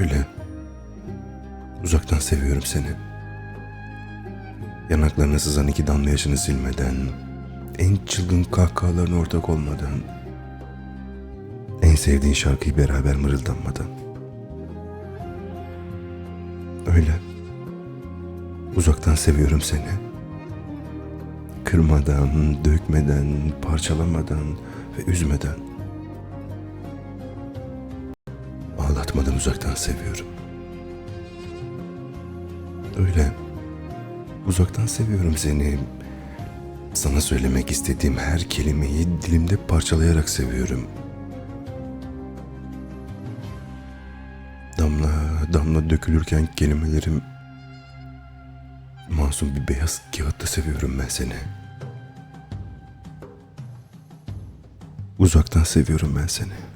Öyle. Uzaktan seviyorum seni. Yanaklarına sızan iki damla yaşını silmeden, en çılgın kahkahalarına ortak olmadan, en sevdiğin şarkıyı beraber mırıldanmadan. Öyle. Uzaktan seviyorum seni. Kırmadan, dökmeden, parçalamadan ve üzmeden. Ağlatmadan uzaktan seviyorum. Öyle. Uzaktan seviyorum seni. Sana söylemek istediğim her kelimeyi dilimde parçalayarak seviyorum. Damla damla dökülürken kelimelerim masum bir beyaz kağıtta seviyorum ben seni. Uzaktan seviyorum ben seni.